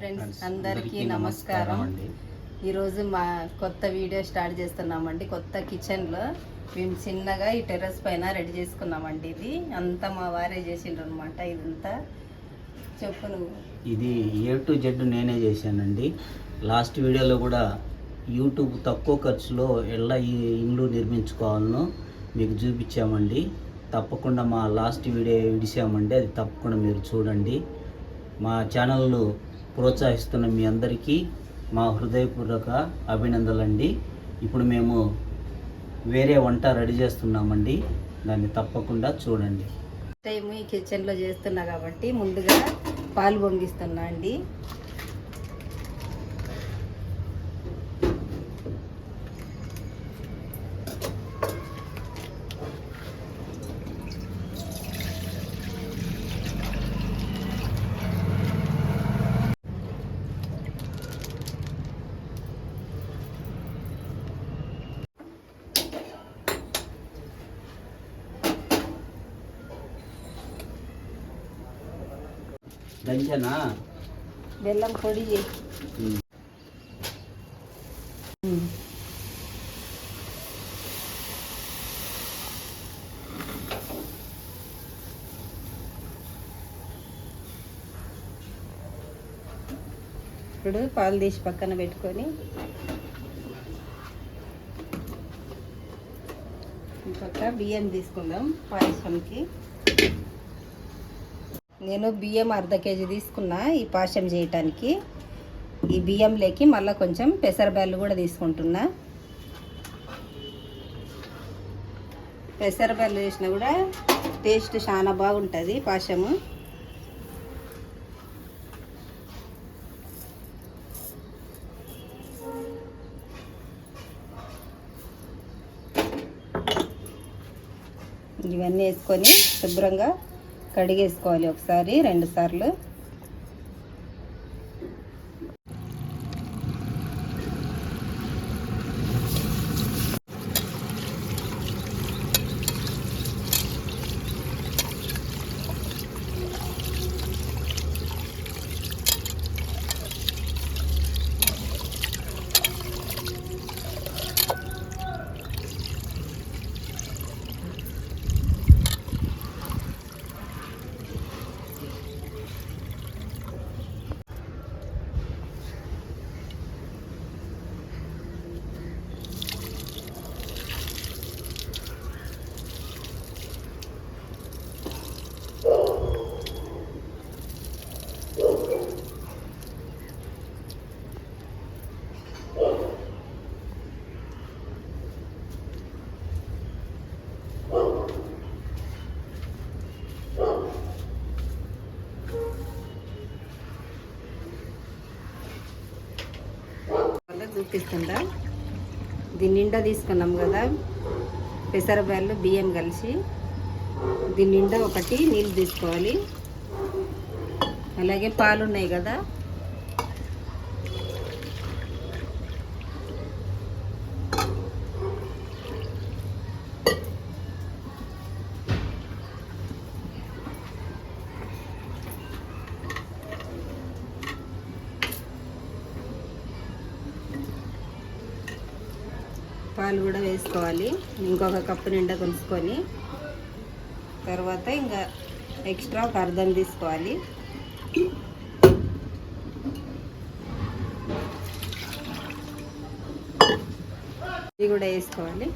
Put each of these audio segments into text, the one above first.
Friends అందరికీ నమస్కారం. ఈరోజు మా కొత్త వీడియో స్టార్ట్ చేస్తున్నామండి. కొత్త కిచెన్లో మేము చిన్నగా ఈ టెర్రస్ పైన రెడీ చేసుకున్నామండి ఇది. అంతా మా వారే చేసిండ్రు అనమాట ఇదంతా. చెప్పు నువ్వు. ఇది ఏ టు జెడ్ నేనే చేశానండి. లాస్ట్ వీడియోలో కూడా యూట్యూబ్ తక్కువ ఖర్చులో ఎలా ఈ ఇల్లు నిర్మించుకోవాలనో మీకు చూపించామండి. తప్పకుండా మా లాస్ట్ వీడియో విడిసామండి. అది తప్పకుండా మీరు చూడండి. మా ఛానల్ను ప్రోత్సహిస్తున్న మీ అందరికీ మా హృదయపూర్వక అభినందనలండి. ఇప్పుడు మేము వేరే వంట రెడీ చేస్తున్నామండి. దాన్ని తప్పకుండా చూడండి. టైం ఈ కిచెన్లో చేస్తున్నా కాబట్టి ముందుగా పాలు పొంగిస్తున్నా అండి. బెల్లం పొడి. ఇప్పుడు పాలు తీసి పక్కన పెట్టుకొని పక్క బియ్యం తీసుకుందాం పాయసంకి. నేను బియ్యం అర్ధ కేజీ తీసుకున్నా ఈ పాశం చేయటానికి. ఈ బియ్యంలోకి మళ్ళీ కొంచెం పెసరబ్యాళ్ళు కూడా తీసుకుంటున్నా. పెసరబ్యాళ్ళు వేసినా కూడా టేస్ట్ చాలా బాగుంటుంది పాశము. ఇవన్నీ వేసుకొని శుభ్రంగా కడిగేసుకోవాలి ఒకసారి రెండు సార్లు దీని నిండా తీసుకున్నాం కదా. పెసరబ్యాళ్ళు బియ్యం కలిసి. దీని నిండా ఒకటి నీళ్ళు తీసుకోవాలి. అలాగే పాలు ఉన్నాయి కదా. పాలు కూడా వేసుకోవాలి. ఇంకొక కప్పు నిండా కొలుసుకొని తర్వాత ఇంకా ఎక్స్ట్రా ఒక అర్థం తీసుకోవాలి. ఇది కూడా వేసుకోవాలి.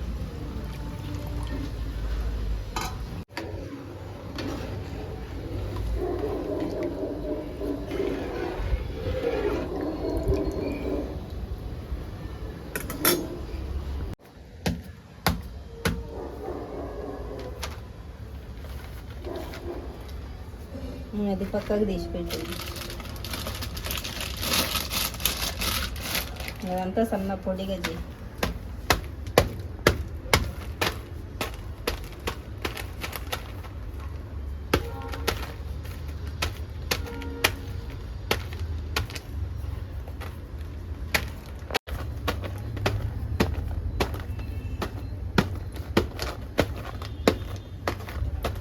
అది పక్కకు తీసి పెట్టండి అదంతా సన్న పొడిగా చేయి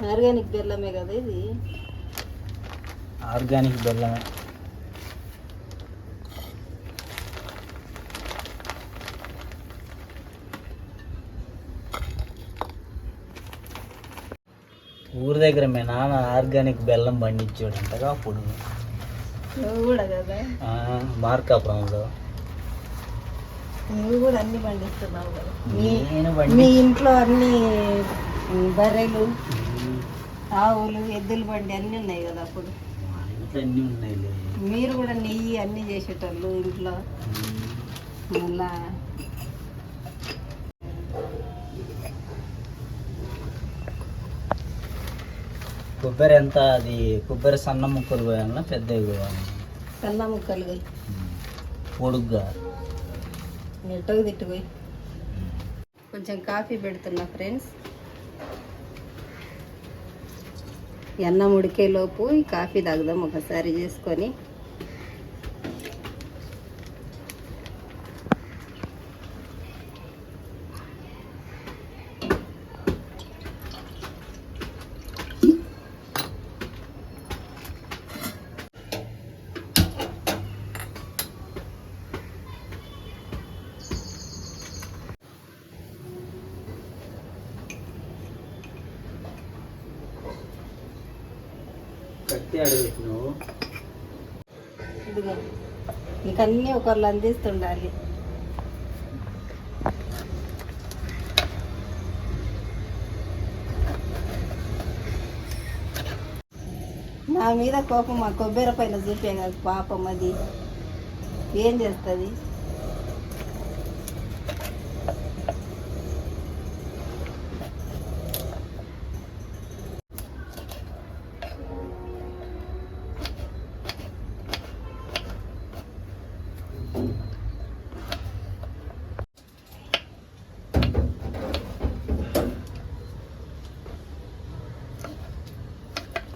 ఆర్గానిక్ బెల్లమే కదా ఇది? ఆర్గానిక్ బెల్లమే. ఊరి దగ్గర మీ నాన్న ఆర్గానిక్ బెల్లం పండించాడు అంటగా అప్పుడు మార్కాపురంలో. నువ్వు కూడా అన్ని పండిస్తున్నావు మీ ఇంట్లో అన్ని బర్రెలు ఆవులు ఎద్దులు బండి అన్నీ ఉన్నాయి కదా అప్పుడు? అన్నీ ఉన్నాయిలే మీరు కూడా నెయ్యి అన్నీ చేసేటోళ్ళు ఇంట్లో. మళ్ళా కొబ్బరి ఎంత అది? కొబ్బరి సన్న ముక్కలు పోయాలన్నా పెద్దవి పోయాలి సన్న ముక్కలు పోయి. పొడుగ్గా? నెట్టకు తిట్టుపోయి కొంచెం కాఫీ పెడుతున్నా ఫ్రెండ్స్ ఈ అన్నం ఉడికేలోపు ఈ కాఫీ తాగుదాం ఒకసారి చేసుకొని. కత్తి అడగట్టినావు ఇదిగో ఇంకన్నీ ఒకళ్ళు అందిస్తుండాలి. నా మీద కోపం మా కొబ్బరి పైన చూపే పాపం అది. ఏం చేస్తుంది?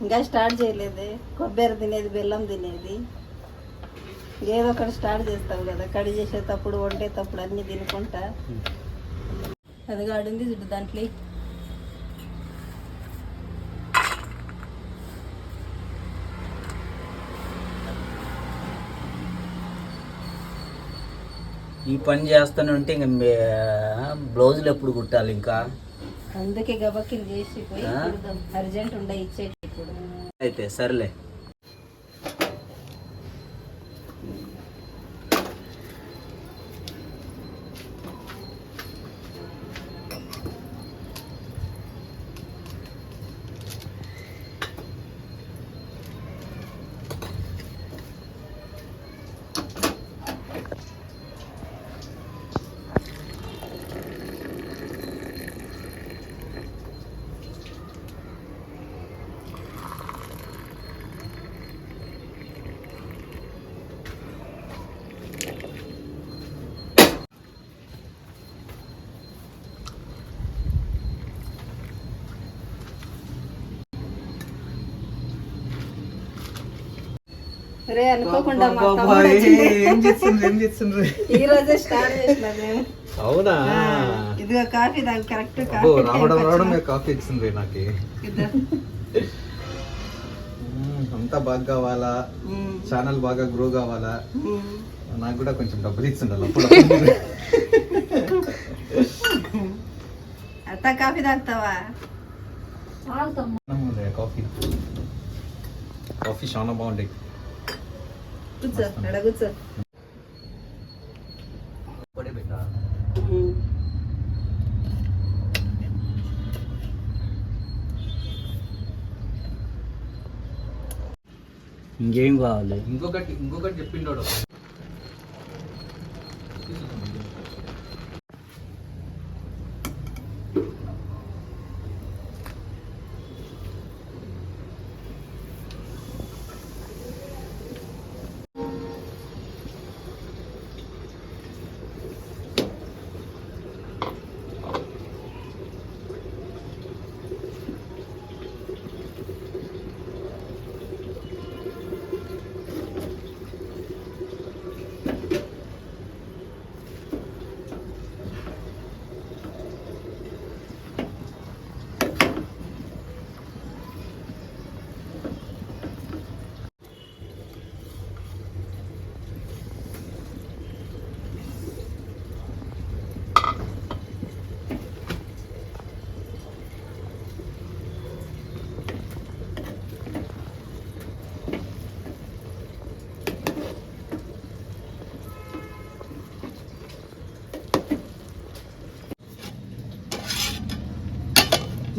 ఇంకా స్టార్ట్ చేయలేదు. కొబ్బరి తినేది బెల్లం తినేది. ఏదో ఒకటి స్టార్ట్ చేస్తావు కదా. కడి చేసేటప్పుడు వండేటప్పుడు అన్నీ తినుకుంటా. అది కాడుంది చూడు దాంట్లో. ఈ పని చేస్తూనే ఉంటే ఇంకా బ్లౌజులు ఎప్పుడు కుట్టాలి ఇంకా? అందుకే గబక్కి చేసి పోయి. అర్జెంట్ ఉండే ఇచ్చేటి ఇప్పుడు అయితే సరేలే రే అనుకోకుండా మా తమ్ముడు వచ్చిండు. ఏం చేస్తుండ్రు ఏం చేస్తుండ్రు? ఈ రోజే స్టార్ట్ చేసిన మేము. అవునా? ఇదిగో కాఫీ దాని కరెక్ట్ అబ్బో, కాఫీ రావడం రావడం మీరు కాఫీ ఇచ్చిండ్రు నాకు. మ్మ్, అంతా బాగా కావాలా? ఛానల్ బాగా గ్రో కావాలా. నాకు కూడా కొంచెం డబ్బులు ఇచ్చిండాలి అప్పుడు అత్త కాఫీ తాగుతావా? కాఫీ. కాఫీ చాలా బాగుంటాయి. కూర్చో కూర్చో. ఇంకేం కావాలి? ఇంకొకటి ఇంకొకటి చెప్పిండోడు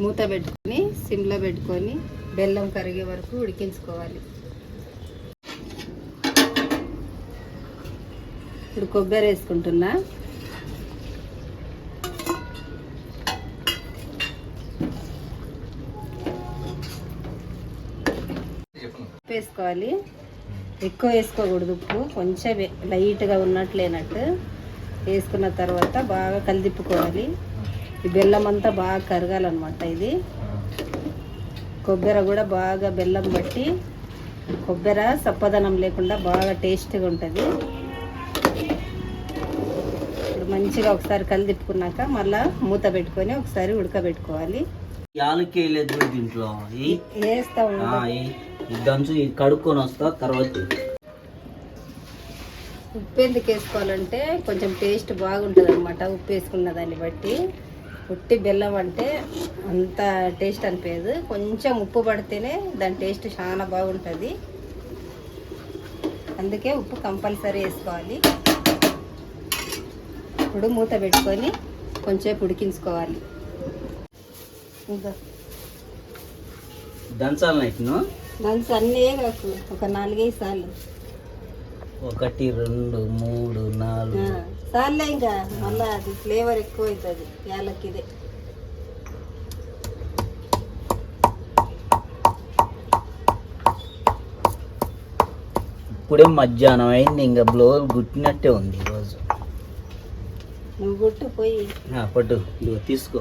మూత పెట్టుకొని సిమ్లో పెట్టుకొని బెల్లం కరిగే వరకు ఉడికించుకోవాలి. ఇప్పుడు కొబ్బరి వేసుకుంటున్నా. ఉప్పు వేసుకోవాలి. ఎక్కువ వేసుకోకూడదు ఉప్పు కొంచెం లైట్గా ఉన్నట్లేనట్టు వేసుకున్న తర్వాత బాగా కలిదిప్పుకోవాలి. ఈ బెల్లం అంతా బాగా కరగాలన్నమాట ఇది. కొబ్బరి కూడా బాగా బెల్లం బట్టి కొబ్బరి సప్పదనం లేకుండా బాగా టేస్ట్గా ఉంటుంది. ఇప్పుడు మంచిగా ఒకసారి కలిదిప్పుకున్నాక మళ్ళా మూత పెట్టుకొని ఒకసారి ఉడకబెట్టుకోవాలి. దీంట్లో. వేస్తా దంచు కడుక్కొని వస్తా తర్వాత ఉప్పు ఎందుకు వేసుకోవాలంటే కొంచెం టేస్ట్ బాగుంటుంది అనమాట ఉప్పు వేసుకున్న దాన్ని బట్టి. ఉట్టి బెల్లం అంటే అంత టేస్ట్ అనిపించదు. కొంచెం ఉప్పు పడితేనే దాని టేస్ట్ చాలా బాగుంటుంది. అందుకే ఉప్పు కంపల్సరీ వేసుకోవాలి. ఇప్పుడు మూత పెట్టుకొని కొంచెం ఉడికించుకోవాలి. దంచాలి దానికి అన్నీ కాకు ఒక నాలుగైదు సార్లు. ఒకటి రెండు మూడు నాలుగు. చాలే ఇంకా మళ్ళీ అది ఫ్లేవర్ ఎక్కువ అవుతుంది యాలక్కిదే. ఇప్పుడే మధ్యాహ్నం అయింది ఇంకా బ్లోర్ గుట్టినట్టే ఉంది ఈరోజు. నువ్వు గుట్టు పోయి. పట్టు ఇదిగో తీసుకో.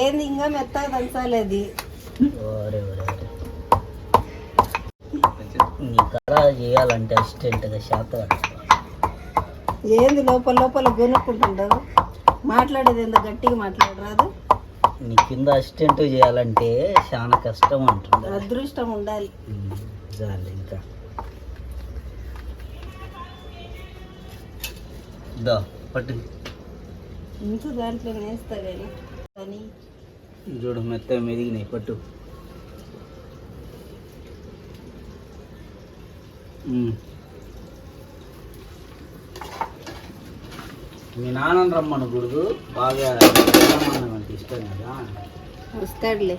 ఏంది ఇంకా మెత్తగా దంచాలి అది? ఒరే, ఒరే. నీ కరా చేయాలంటే అసిస్టెంట్గా శాతం ఏంది లోపల లోపల గొనుక్కుంటుండవు మాట్లాడేది ఏందో గట్టిగా మాట్లాడరాదు. నీ కింద అసిస్టెంట్ చేయాలంటే చాలా కష్టం అంటుంది? అదృష్టం ఉండాలి. చాలు ఇంకా. దా పట్టు. ఇంకో దాంట్లో వేస్తావేని కానీ. చూడు మెత్త మెదిగినాయి పట్టు. మీ నాన్న రమ్మనకూడదు బాగా రమ్మన్నం అంటే ఇష్టం కదా. వస్తాడులే.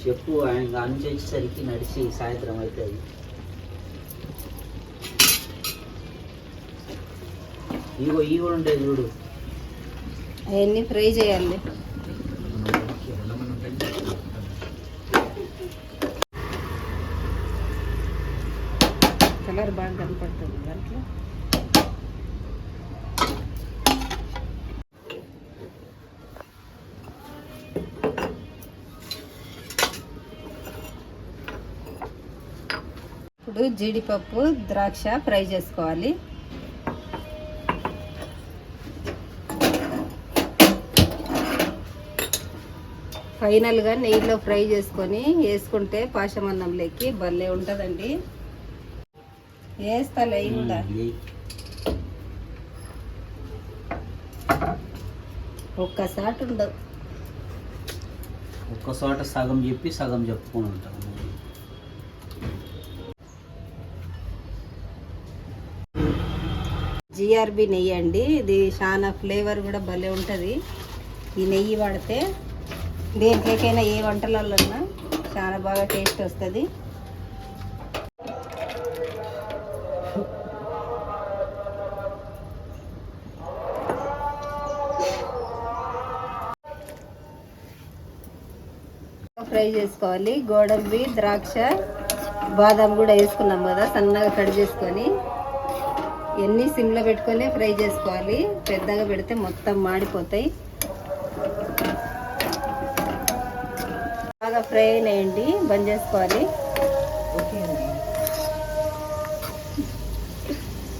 చెప్పు ఆయన అన్ని వచ్చేసరికి నడిచి సాయంత్రం అవుతుంది ఇగో ఈ కూడా ఉండేది చూడు. అవన్నీ ఫ్రై చేయాలి కలర్ బాగా కనపడుతుంది దాంట్లో ఇప్పుడు జీడిపప్పు ద్రాక్ష ఫ్రై చేసుకోవాలి. ఫైనల్గా నెయ్యిలో ఫ్రై చేసుకొని వేసుకుంటే పాశమన్నంలోకి భలే ఉంటుందండి. వేస్తా నెయ్యి కూడా ఉండవు ఒక్క చోట సగం చెప్పి సగం చెప్పుకొని ఉంటాం జిఆర్బి నెయ్యి అండి. ఇది చాలా ఫ్లేవర్ కూడా భలే ఉంటుంది. ఈ నెయ్యి వాడితే దేనికైనా ఏ వంటలలో చాలా బాగా టేస్ట్ వస్తుంది. ఫ్రై చేసుకోవాలి. గోడంబి ద్రాక్ష బాదం కూడా వేసుకున్నాం కదా సన్నగా కట్ చేసుకొని. ఎన్ని సిమ్లో పెట్టుకొని ఫ్రై చేసుకోవాలి. పెద్దగా పెడితే మొత్తం మాడిపోతాయి. బాగా ఫ్రై అయినాయండి. బంద్ చేసుకోవాలి.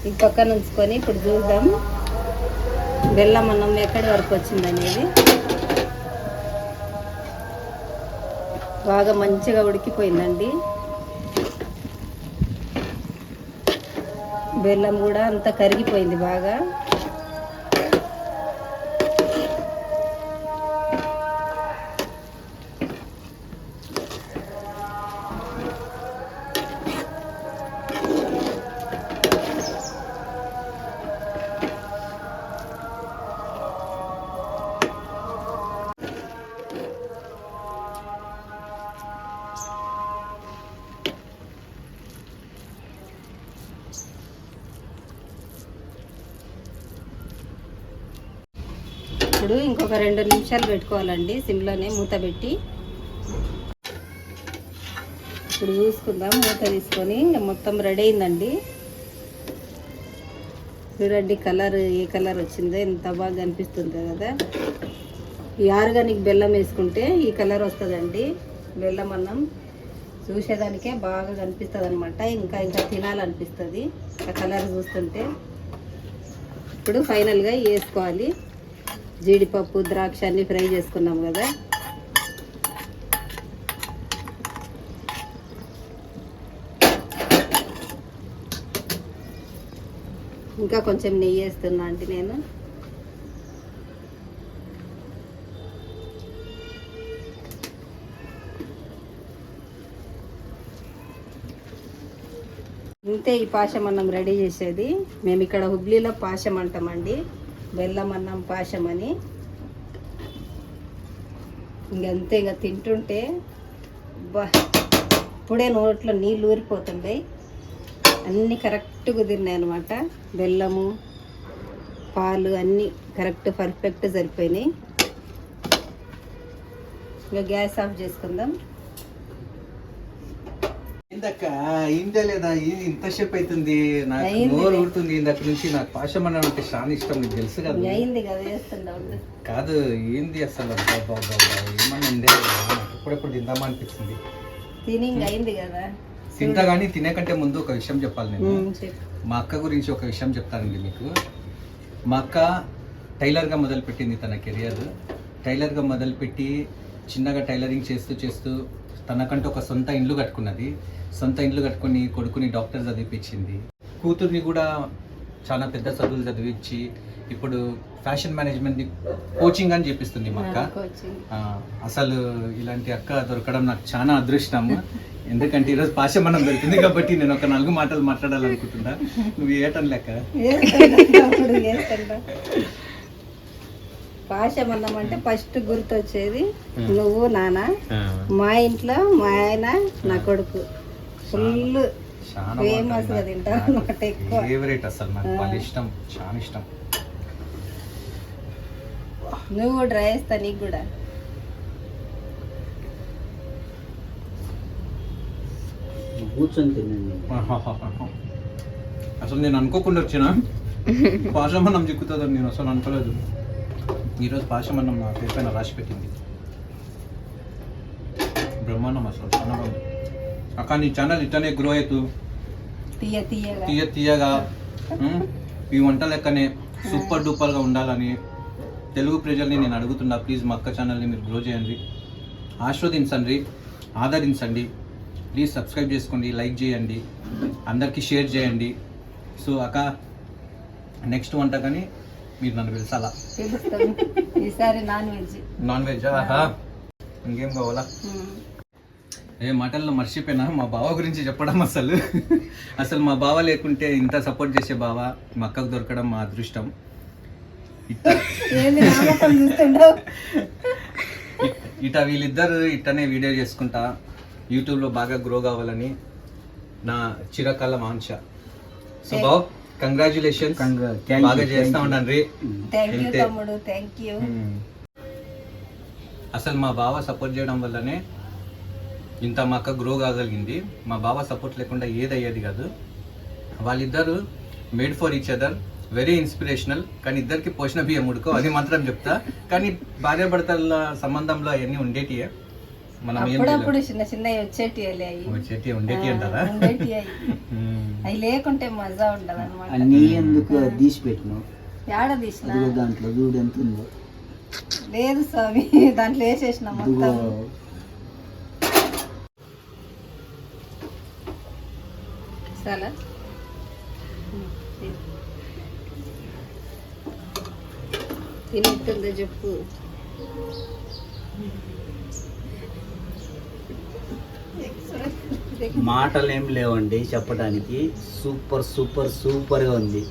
ఈ పక్కన ఉంచుకొని ఇప్పుడు చూద్దాం. బెల్లం అన్నం ఎక్కడి వరకు వచ్చిందనేది. బాగా మంచిగా ఉడికిపోయిందండి. బెల్లం కూడా అంతా కరిగిపోయింది బాగా. ఇప్పుడు ఇంకొక రెండు నిమిషాలు పెట్టుకోవాలండి సిమ్లోనే మూత పెట్టి. ఇప్పుడు చూసుకుందాం మూత తీసుకొని మొత్తం రెడీ అయిందండి. చూడండి కలర్ ఏ కలర్ వచ్చిందో ఎంత బాగా అనిపిస్తుంది కదా. ఈ ఆర్గానిక్ బెల్లం వేసుకుంటే ఈ కలర్ వస్తుందండి. బెల్లం అన్నం చూసేదానికే బాగా కనిపిస్తుంది అనమాట ఇంకా ఇంకా తినాలనిపిస్తుంది. ఆ కలర్ చూస్తుంటే. ఇప్పుడు ఫైనల్గా వేసుకోవాలి. జీడిపప్పు ద్రాక్ష అన్ని ఫ్రై చేసుకున్నాం కదా. ఇంకా కొంచెం నెయ్యి వేస్తున్నా అంటే నేను. ఇంతే ఈ పాశం మనం రెడీ చేసేది. మేము ఇక్కడ హుగ్లీలో పాశం అంటామండి. బెల్లం అన్నం పాశం అని. ఇంకంతే ఇంకా తింటుంటే బా ఇప్పుడే నోట్లో నీళ్ళు ఊరిపోతుండే. అన్నీ కరెక్ట్ కుదిరినాయి అనమాట బెల్లము పాలు అన్నీ కరెక్ట్ పర్ఫెక్ట్ సరిపోయినాయి. ఇంకా గ్యాస్ ఆఫ్ చేసుకుందాం. ఇందక్క ఇందే లేదా ఇది ఇంతసేపు అవుతుంది నాకు. నోరు ఊరుతుంది ఇందక్క నుంచి. నాకు పాషం అన్నం అంటే చాలా ఇష్టం నీకు తెలుసు కదా. అయింది కదా ఏంది అసలు? ఏమన్నా నాకు ఎప్పుడెప్పుడు తిందామా అనిపిస్తుంది. తిని ఇంక అయింది కదా. తింటా కానీ తినే కంటే ముందు ఒక విషయం చెప్పాలి నేను. మా అక్క గురించి ఒక విషయం చెప్తానండి మీకు. మా అక్క టైలర్గా మొదలుపెట్టింది తన కెరియర్. టైలర్గా మొదలుపెట్టి చిన్నగా టైలరింగ్ చేస్తూ చేస్తూ తనకంటూ ఒక సొంత ఇండ్లు కట్టుకున్నది. సొంత ఇండ్లు కట్టుకొని కొడుకుని డాక్టర్ చదివిపించింది. కూతుర్ని కూడా చాలా పెద్ద చదువులు చదివించి ఇప్పుడు ఫ్యాషన్ మేనేజ్మెంట్ కోచింగ్ అని చెప్పిస్తుంది మా అక్క. అసలు ఇలాంటి అక్క దొరకడం నాకు చాలా అదృష్టం. ఎందుకంటే ఈరోజు పాశమన్నం దొరికింది కాబట్టి నేను ఒక నాలుగు మాటలు మాట్లాడాలనుకుంటున్నా. నువ్వు ఏటం లెక్క? వేస్తుండ, వేస్తుండ. పాశం అన్నం అంటే ఫస్ట్ గుర్తొచ్చేది నువ్వు నాన్న మా ఇంట్లో మా ఆయన నా కొడుకు. ఫుల్ చాలా ఫేమస్గా తింటారు అనమాట ఎక్కువ. ఫేవరెట్ అసలు నాకు వాళ్ళ ఇష్టం చాలా ఇష్టం. నువ్వు కూడా ట్రై చేస్తా నీకు కూడా. కూర్చొని తినండి. అసలు నేను అనుకోకుండా వచ్చిన? పాశమన్నం చిక్కుతుందని నేను అసలు అనుకోలేదు. ఈరోజు పాశమన్నం నా పేరు పైన రాసి పెట్టింది. బ్రహ్మాండం అసలు చాలా బాగుంది. అక్క నీ ఛానల్ ఇట్టనే గ్రో అవుతూ తీయ తీయగా. తీయ తీయగా. ఉమ్, ఈ వంట లెక్కనే సూపర్ డూపర్గా ఉండాలని తెలుగు ప్రజల్ని నేను అడుగుతున్నా. ప్లీజ్ మా అక్క ఛానల్ని మీరు గ్రో చేయండి. ఆస్వాదించండి ఆదరించండి. ప్లీజ్ సబ్స్క్రైబ్ చేసుకోండి లైక్ చేయండి. అందరికీ షేర్ చేయండి. సో అక్క నెక్స్ట్ వంట కానీ మీరు నన్ను పిలిచాలా? పిలుస్తాం ఈసారి నాన్ వెజ్. నాన్ వెజ్ ఇంకేం కావాలా? ఏ మాటల్లో మర్చిపోయినా మా బావ గురించి చెప్పడం అసలు. అసలు మా బావ లేకుంటే ఇంత సపోర్ట్ చేసే బావ మా అక్కకు దొరకడం మా అదృష్టం. ఇట వీళ్ళిద్దరు ఇట్టనే వీడియో చేసుకుంటా. యూట్యూబ్లో బాగా గ్రో కావాలని నా చిరకాల ఆంక్ష సో బావ్ కంగ్రాచులేషన్ బాగా చేస్తా. ఉండండి. అసలు మా బావ సపోర్ట్ చేయడం వల్లనే ఇంత మా అక్క గ్రో కాగలిగింది. మా బావ సపోర్ట్ లేకుండా ఏది అయ్యేది కాదు. వాళ్ళిద్దరు made for each other very inspirational కానీ ఇద్దరికి పోషణ బియ్యం ఉడుకో అది మాత్రం చెప్తా. కానీ భార్యాభర్తల సంబంధంలో అవన్నీ ఉండేటియే. మనం ఏం అప్పుడప్పుడు చిన్న చిన్న వచ్చేటి అవి వచ్చేటి ఉండేటి అంటారా? అవి లేకుంటే మజా ఉండదు అనమాట అన్నీ ఎందుకు తీసి పెట్టినావు ఏడ తీసిన? అదిగో దాంట్లో చూడు ఎంత ఉందో. లేదు స్వామి దాంట్లో వేసేసిన మొత్తం. చాలా తినట్టుందో చెప్పు. మాటలు ఏం లేవండి చెప్పడానికి. సూపర్ సూపర్ సూపర్గా ఉంది.